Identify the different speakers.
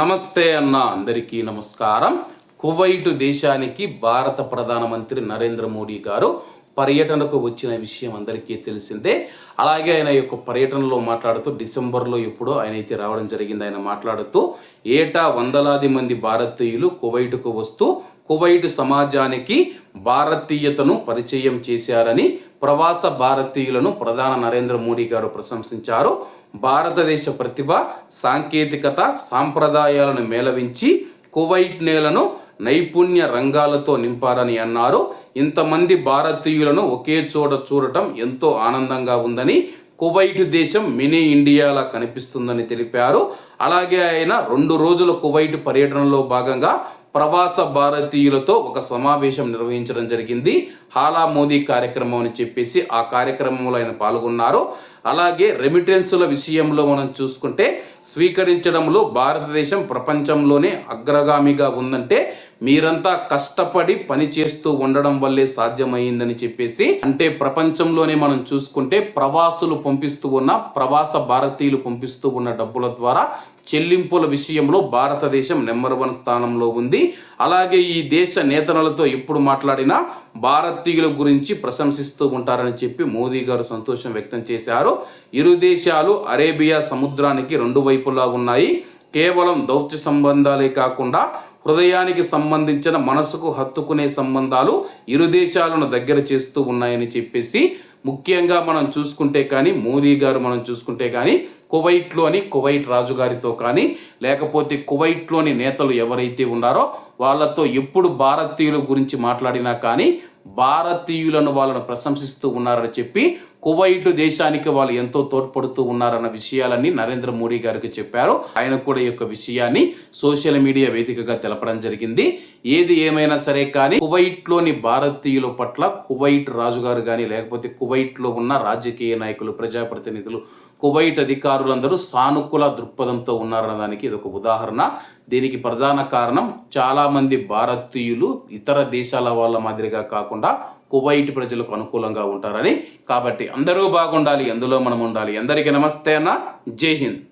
Speaker 1: నమస్తే అన్న అందరికీ నమస్కారం. కువైట్ దేశానికి భారత ప్రధానమంత్రి నరేంద్ర మోడీ గారు పర్యటనకు వచ్చిన విషయం అందరికీ తెలిసిందే. అలాగే ఆయన యొక్క పర్యటనలో మాట్లాడుతూ డిసెంబర్లో ఎప్పుడో ఆయన అయితే రావడం జరిగింది ఆయన మాట్లాడుతూ ఏటా వందలాది మంది భారతీయులు కువైట్కు వస్తూ కువైట్ సమాజానికి భారతీయతను పరిచయం చేశారని ప్రవాస భారతీయులను ప్రధాన నరేంద్ర మోడీ గారు ప్రశంసించారు. భారతదేశ ప్రతిభ సాంకేతికత సాంప్రదాయాలను మేళవించి కువైట్ నేలను నైపుణ్య రంగాలతో నింపారని అన్నారు. ఇంతమంది భారతీయులను ఒకే చోట చూడటం ఎంతో ఆనందంగా ఉందని కువైట్ దేశం మినీ ఇండియాలా కనిపిస్తుందని తెలిపారు. అలాగే ఆయన రెండు రోజుల కువైట్ పర్యటనలో భాగంగా ప్రవాస భారతీయులతో ఒక సమావేశం నిర్వహించడం జరిగింది. హాలా మోదీ కార్యక్రమం అని చెప్పేసి ఆ కార్యక్రమంలో ఆయన పాల్గొన్నారు. అలాగే రెమిటెన్సుల విషయంలో మనం చూసుకుంటే స్వీకరించడంలో భారతదేశం ప్రపంచంలోనే అగ్రగామిగా ఉందంటే మీరంతా కష్టపడి పని చేస్తూ ఉండడం వల్లే సాధ్యమైందని చెప్పేసి అంటే ప్రపంచంలోనే మనం చూసుకుంటే ప్రవాసులు పంపిస్తూ ఉన్న ప్రవాస భారతీయులు పంపిస్తూ ఉన్న డబ్బుల ద్వారా చెల్లింపుల విషయంలో భారతదేశం నెంబర్ వన్ స్థానంలో ఉంది. అలాగే ఈ దేశ నేతలతో ఎప్పుడు మాట్లాడినా భారతీయుల గురించి ప్రశంసిస్తూ ఉంటారని చెప్పి మోదీ గారు సంతోషం వ్యక్తం చేశారు. ఇరు దేశాలు అరేబియా సముద్రానికి రెండు వైపులా ఉన్నాయి. కేవలం దౌత్య సంబంధాలే కాకుండా హృదయానికి సంబంధించిన మనసుకు హత్తుకునే సంబంధాలు ఇరు దేశాలను దగ్గర చేస్తూ ఉన్నాయని చెప్పేసి ముఖ్యంగా మనం చూసుకుంటే కానీ మోదీ గారు మనం చూసుకుంటే కానీ కువైట్లోని కువైట్ రాజుగారితో కానీ లేకపోతే కువైట్లోని నేతలు ఎవరైతే ఉన్నారో వాళ్ళతో ఎప్పుడు భారతీయుల గురించి మాట్లాడినా కానీ భారతీయులను వాళ్ళను ప్రశంసిస్తూ ఉన్నారని చెప్పి కువైట్ దేశానికి వాళ్ళు ఎంతో తోడ్పడుతూ ఉన్నారన్న విషయాలన్నీ నరేంద్ర మోడీ గారికి చెప్పారు. ఆయన కూడా ఈ యొక్క విషయాన్ని సోషల్ మీడియా వేదికగా తెలపడం జరిగింది. ఏది ఏమైనా సరే కానీ కువైట్లోని భారతీయుల పట్ల కువైట్ రాజుగారు కానీ లేకపోతే కువైట్లో ఉన్న రాజకీయ నాయకులు ప్రజాప్రతినిధులు కువైట్ అధికారులందరూ సానుకూల దృక్పథంతో ఉన్నారన్న దానికి ఇది ఒక ఉదాహరణ. దీనికి ప్రధాన కారణం చాలామంది భారతీయులు ఇతర దేశాల వాళ్ళ మాదిరిగా కాకుండా కువైట్ ప్రజలకు అనుకూలంగా ఉంటారని. కాబట్టి అందరూ బాగుండాలి అందులో మనం ఉండాలి అందరికీ నమస్తే అన్న. జై హింద్.